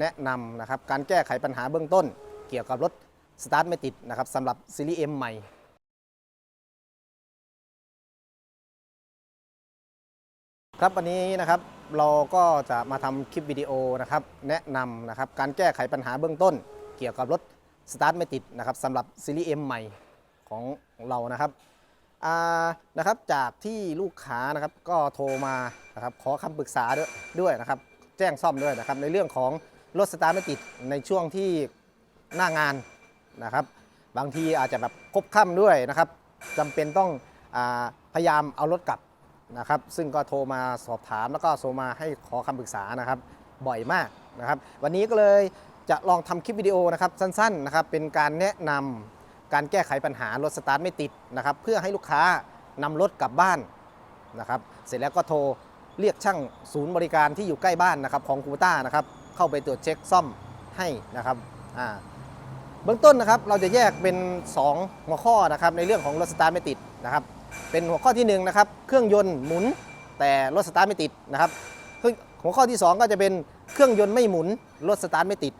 แนะนำนะครับการแก้ไขปัญหาเบื้องต้น เกี่ยวกับรถสตาร์ทไม่ติดนะครับสำหรับซีรีส์ M ใหม่ครับวันนี้นะครับเราก็จะมาทำคลิปวิดีโอนะครับแนะนำนะครับการแก้ไขปัญหาเบื้องต้น เกี่ยวกับรถสตาร์ทไม่ติดนะครับสำหรับซีรีส์ M ใหม่ของเรานะครับนะครับจากที่ลูกค้านะครับก็โทรมานะครับขอคำปรึกษาด้วยด้วยนะครับแจ้งซ่อมด้วยนะครับในเรื่องของ รถสตาร์ทไม่ติดในช่วงที่หน้างานนะครับ บางทีอาจจะแบบคบค่ำด้วยนะครับจำเป็นต้องอพยายามเอารถกลับนะครับ ซึ่งก็โทรมาสอบถามแล้วก็โทรมาให้ขอคำปรึกษานะครับ บ่อยมากนะครับ วันนี้ก็เลยจะลองทำคลิปวิดีโอนะครับสั้นๆนะครับเป็นการแนะนำการแก้ไขปัญหารถสตาร์ทไม่ติดนะครับ เพื่อให้ลูกค้านำรถกลับบ้านนะครับ เสร็จแล้วก็โทรเรียกช่างศูนย์บริการที่อยู่ใกล้บ้านนะครับของคูต้านะครับ เข้าไปตรวจเช็คซ่อมให้นะครับเบื้องต้นนะครับเราจะแยกเป็น 2 หัวข้อนะครับในเรื่องของรถสตาร์ทไม่ติดนะครับเป็นหัวข้อที่1นะครับเครื่องยนต์หมุนแต่รถสตาร์ทไม่ติดนะครับเครื่องหัวข้อที่ 2 ก็จะเป็นเครื่องยนต์ไม่หมุนรถสตาร์ทไม่ติด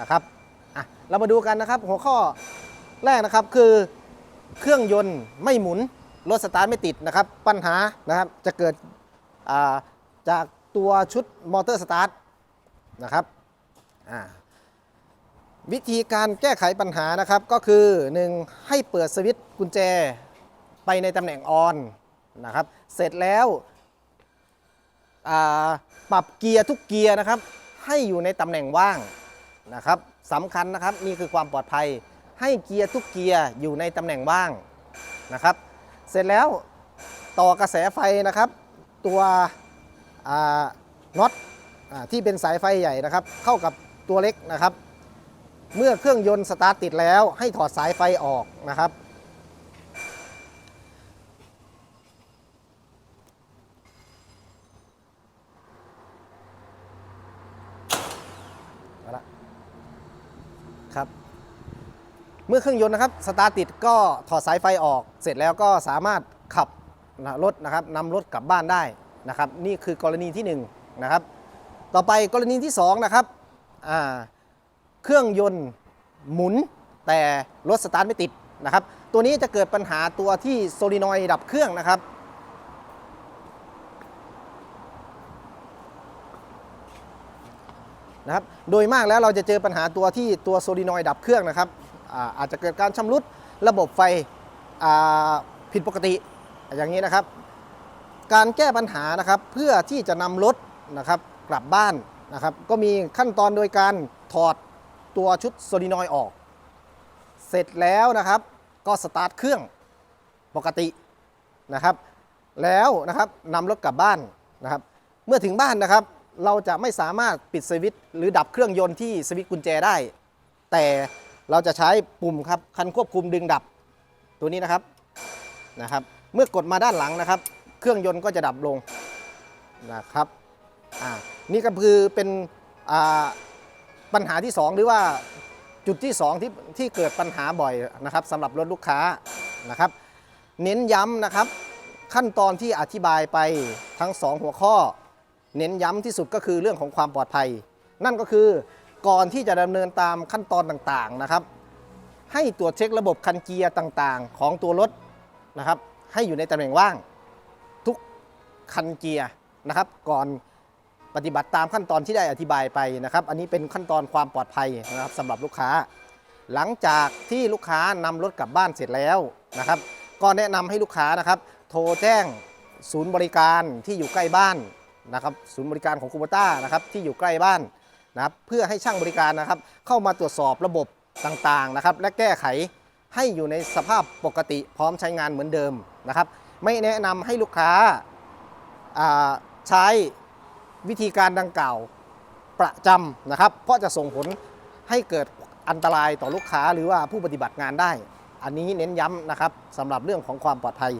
นะครับอะเรามาดูกันนะครับหัวข้อแรกนะครับคือเครื่องยนต์ไม่หมุนรถสตาร์ทไม่ติดนะครับ ปัญหานะครับจะเกิดจากตัวชุดมอเตอร์สตาร์ท นะครับวิธีการแก้ไขปัญหานะครับก็คือ 1. ให้เปิดสวิตช์กุญแจไปในตำแหน่งออนนะครับ เสร็จแล้วปรับเกียร์ทุกเกียร์นะครับ ให้อยู่ในตำแหน่งว่างนะครับสำคัญนะครับนี่คือความปลอดภัย ให้เกียร์ทุกเกียร์อยู่ในตำแหน่งว่างนะครับ เสร็จแล้วต่อกระแสไฟนะครับ ตัวน็อต ที่เป็นสายไฟใหญ่นะครับ เข้ากับตัวเล็กนะครับ เมื่อเครื่องยนต์สตาร์ทติดแล้ว ให้ถอดสายไฟออกนะครับเอาละครับ เมื่อเครื่องยนต์นะครับสตาร์ติดก็ถอดสายไฟออก เสร็จแล้วก็สามารถขับรถนะครับนำรถกลับบ้านได้นะครับ นี่คือกรณีที่1นงนะครับ ต่อไปกรณีที่2นะครับเครื่องยนต์หมุนแต่รถสตาร์ทไม่ติดนะครับ ตัวนี้จะเกิดปัญหาตัวที่โซลินอยดับเครื่องนะครับ นะครับ โดยมากแล้วเราจะเจอปัญหาตัวที่ตัวโซลินอยดับเครื่องนะครับอาอาจจะเกิดการชำรุดระบบไฟผิดปกติอย่างนี้นะครับ การแก้ปัญหานะครับเพื่อที่จะนำรถนะครับ กลับบ้านนะครับ ก็มีขั้นตอนโดยการถอดตัวชุดโซลินอยออก เสร็จแล้วนะครับก็สตาร์ทเครื่องปกตินะครับ แล้วนะครับนำรถกลับบ้านนะครับ เมื่อถึงบ้านนะครับ เราจะไม่สามารถปิดสวิตช์หรือดับเครื่องยนต์ที่สวิตช์กุญแจได้ แต่เราจะใช้ปุ่มครับคันควบคุมดึงดับตัวนี้นะครับนะครับ เมื่อกดมาด้านหลังนะครับ เครื่องยนต์ก็จะดับลงนะครับ อ่านี่ก็คือเป็นอ่าปัญหาที่ 2 หรือว่าจุดที่ 2 ที่ที่เกิดปัญหาบ่อยนะครับสำหรับรถลูกค้านะครับ เน้นย้ำนะครับ ขั้นตอนที่อธิบายไปทั้ง 2 หัวข้อ เน้นย้ำที่สุดก็คือเรื่องของความปลอดภัย นั่นก็คือก่อนที่จะดำเนินตามขั้นตอนต่างๆนะครับ ให้ตรวจเช็คระบบคันเกียร์ต่างๆ ของตัวรถนะครับ ให้อยู่ในตำแหน่งว่าง ทุกคันเกียร์นะครับ ก่อน ปฏิบัติตามขั้นตอนที่ได้อธิบายไปนะครับ อันนี้เป็นขั้นตอนความปลอดภัยนะครับสำหรับลูกค้า หลังจากที่ลูกค้านำรถกลับบ้านเสร็จแล้วนะครับ ก็แนะนำให้ลูกค้านะครับ โทรแจ้งศูนย์บริการที่อยู่ใกล้บ้านนะครับ ศูนย์บริการของคูโบต้านะครับที่อยู่ใกล้บ้านนะครับ เพื่อให้ช่างบริการนะครับ เข้ามาตรวจสอบระบบต่างๆนะครับ และแก้ไขให้อยู่ในสภาพปกติพร้อมใช้งานเหมือนเดิมนะครับ ไม่แนะนำให้ลูกค้าาใช้ วิธีการดังกล่าวประจำนะครับ เพราะจะส่งผลให้เกิดอันตรายต่อลูกค้าหรือว่าผู้ปฏิบัติงานได้ อันนี้เน้นย้ำนะครับสำหรับเรื่องของความปลอดภัย